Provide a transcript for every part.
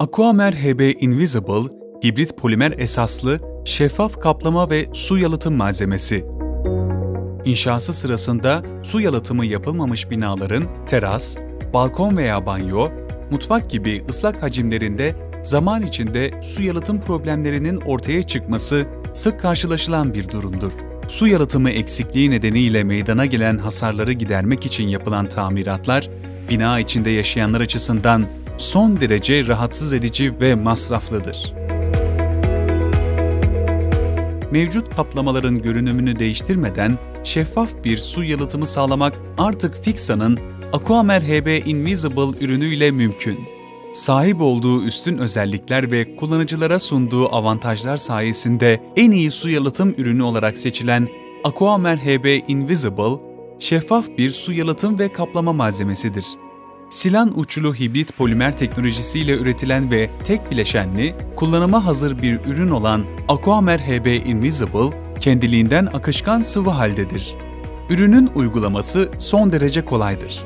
Aquamer HB Invisible, hibrit polimer esaslı, şeffaf kaplama ve su yalıtım malzemesi. İnşası sırasında su yalıtımı yapılmamış binaların teras, balkon veya banyo, mutfak gibi ıslak hacimlerinde zaman içinde su yalıtım problemlerinin ortaya çıkması sık karşılaşılan bir durumdur. Su yalıtımı eksikliği nedeniyle meydana gelen hasarları gidermek için yapılan tamiratlar, bina içinde yaşayanlar açısından son derece rahatsız edici ve masraflıdır. Mevcut kaplamaların görünümünü değiştirmeden şeffaf bir su yalıtımı sağlamak artık Fixa'nın Aquamer HB Invisible ürünüyle mümkün. Sahip olduğu üstün özellikler ve kullanıcılara sunduğu avantajlar sayesinde en iyi su yalıtım ürünü olarak seçilen Aquamer HB Invisible, şeffaf bir su yalıtım ve kaplama malzemesidir. Silan uçlu hibrit polimer teknolojisiyle üretilen ve tek bileşenli, kullanıma hazır bir ürün olan Aquamer HB Invisible, kendiliğinden akışkan sıvı haldedir. Ürünün uygulaması son derece kolaydır.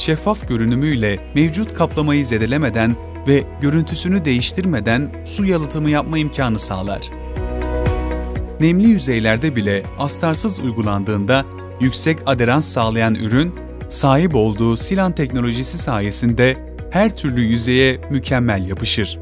Şeffaf görünümüyle mevcut kaplamayı zedelemeden ve görüntüsünü değiştirmeden su yalıtımı yapma imkanı sağlar nemli yüzeylerde bile astarsız uygulandığında yüksek aderans sağlayan ürün, sahip olduğu Silan teknolojisi sayesinde her türlü yüzeye mükemmel yapışır.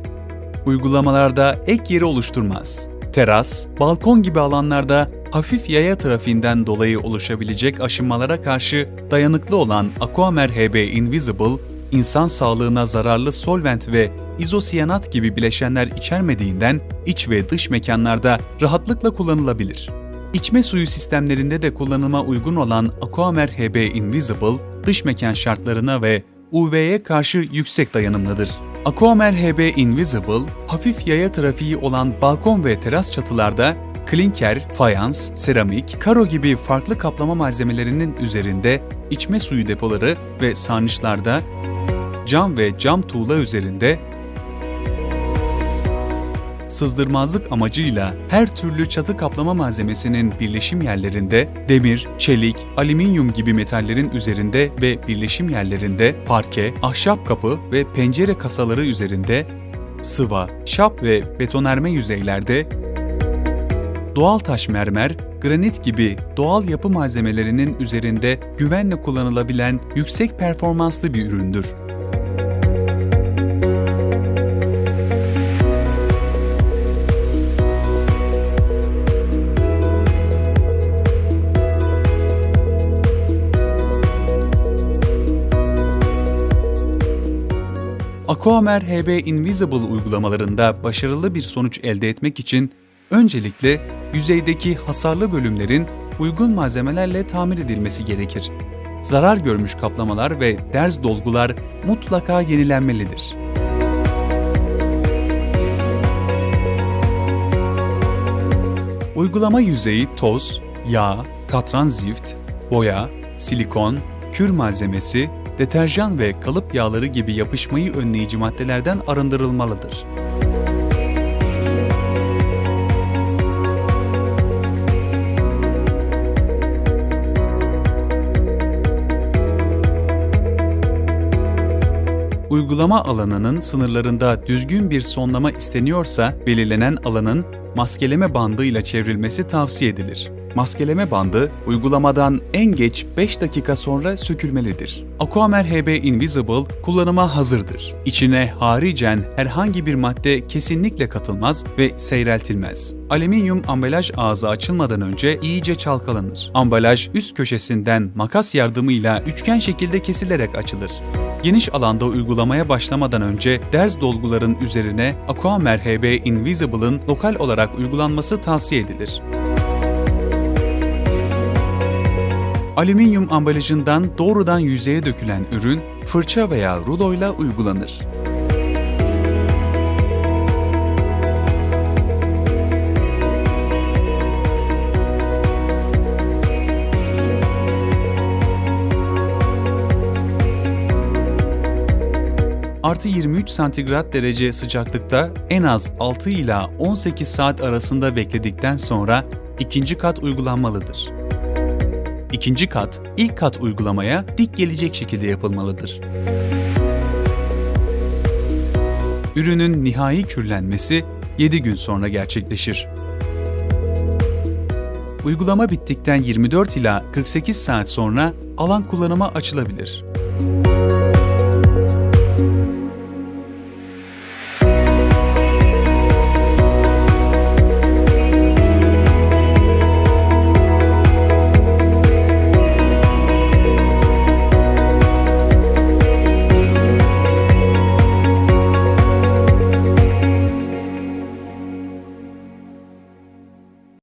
Uygulamalarda ek yeri oluşturmaz. Teras, balkon gibi alanlarda hafif yaya trafiğinden dolayı oluşabilecek aşınmalara karşı dayanıklı olan Aquamer HB Invisible, insan sağlığına zararlı solvent ve izosiyanat gibi bileşenler içermediğinden iç ve dış mekanlarda rahatlıkla kullanılabilir. İçme suyu sistemlerinde de kullanıma uygun olan Aquamer HB Invisible, dış mekan şartlarına ve UV'ye karşı yüksek dayanımlıdır. Aquamer HB Invisible, hafif yaya trafiği olan balkon ve teras çatılarda klinker, fayans, seramik, karo gibi farklı kaplama malzemelerinin üzerinde içme suyu depoları ve sarnıçlarda cam ve cam tuğla üzerinde sızdırmazlık amacıyla her türlü çatı kaplama malzemesinin birleşim yerlerinde demir, çelik, alüminyum gibi metallerin üzerinde ve birleşim yerlerinde parke, ahşap kapı ve pencere kasaları üzerinde sıva, şap ve betonerme yüzeylerde doğal taş mermer, granit gibi doğal yapı malzemelerinin üzerinde güvenle kullanılabilen yüksek performanslı bir üründür. Aquamer HB Invisible uygulamalarında başarılı bir sonuç elde etmek için öncelikle yüzeydeki hasarlı bölümlerin uygun malzemelerle tamir edilmesi gerekir. Zarar görmüş kaplamalar ve derz dolgular mutlaka yenilenmelidir. Uygulama yüzeyi toz, yağ, katran zift, boya, silikon, kür malzemesi, deterjan ve kalıp yağları gibi yapışmayı önleyici maddelerden arındırılmalıdır. Uygulama alanının sınırlarında düzgün bir sonlama isteniyorsa belirlenen alanın maskeleme bandı ile çevrilmesi tavsiye edilir. Maskeleme bandı uygulamadan en geç 5 dakika sonra sökülmelidir. Aquamer HB Invisible kullanıma hazırdır. İçine haricen herhangi bir madde kesinlikle katılmaz ve seyreltilmez. Alüminyum ambalaj ağzı açılmadan önce iyice çalkalanır. Ambalaj üst köşesinden makas yardımıyla üçgen şekilde kesilerek açılır. Geniş alanda uygulamaya başlamadan önce derz dolguların üzerine Aquamer HB Invisible'ın lokal olarak uygulanması tavsiye edilir. Alüminyum ambalajından doğrudan yüzeye dökülen ürün fırça veya ruloyla uygulanır. Artı 23 santigrat derece sıcaklıkta en az 6 ila 18 saat arasında bekledikten sonra ikinci kat uygulanmalıdır. İkinci kat, ilk kat uygulamaya dik gelecek şekilde yapılmalıdır. Ürünün nihai kürlenmesi 7 gün sonra gerçekleşir. Uygulama bittikten 24 ila 48 saat sonra alan kullanıma açılabilir.